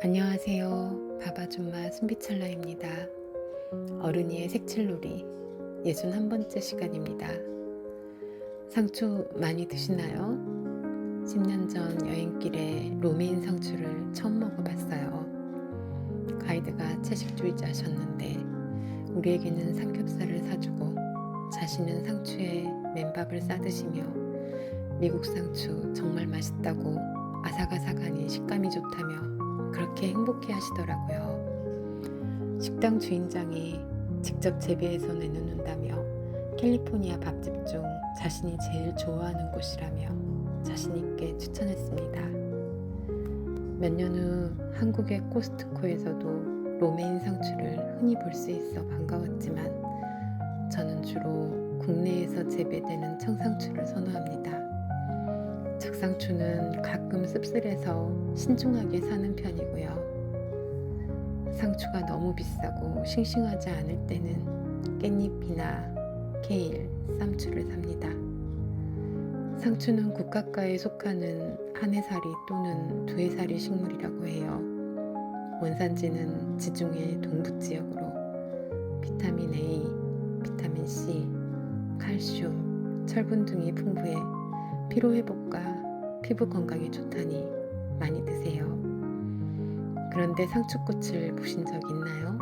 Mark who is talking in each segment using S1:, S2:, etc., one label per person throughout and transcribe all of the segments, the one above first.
S1: 안녕하세요. 바바줌마 순비찰라입니다. 어른이의 색칠놀이 61번째 시간입니다. 상추 많이 드시나요? 10년 전 여행길에 로메인 상추를 처음 먹어봤어요. 가이드가 채식주의자셨는데 우리에게는 삼겹살을 사주고 자신은 상추에 맨밥을 싸드시며 미국 상추 정말 맛있다고 아삭아삭하니 식감이 좋다며 그렇게 행복해 하시더라고요. 식당 주인장이 직접 재배해서 내놓는다며 캘리포니아 밥집 중 자신이 제일 좋아하는 곳이라며 자신있게 추천했습니다. 몇 년 후 한국의 코스트코에서도 로메인 상추를 흔히 볼 수 있어 반가웠지만 저는 주로 국내에서 재배되는 청상추를 선호합니다. 적상추는 가끔 씁쓸해서 신중하게 사는 편이고요. 상추가 너무 비싸고 싱싱하지 않을 때는 깻잎이나 케일, 쌈추를 삽니다. 상추는 국화과에 속하는 한 해살이 또는 두 해살이 식물이라고 해요. 원산지는 지중해 동부 지역으로 비타민 A, 비타민 C, 칼슘, 철분 등이 풍부해 피로 회복과 피부 건강에 좋다니 많이 드세요. 그런데 상추꽃을 보신 적 있나요?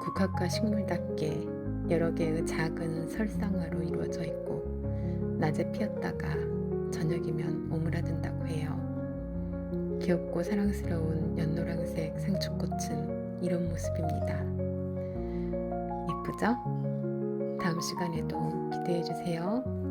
S1: 국화과 식물답게 여러 개의 작은 설상화로 이루어져 있고 낮에 피었다가 저녁이면 오므라든다고 해요. 귀엽고 사랑스러운 연노랑색 상추꽃은 이런 모습입니다. 예쁘죠? 다음 시간에도 기대해 주세요.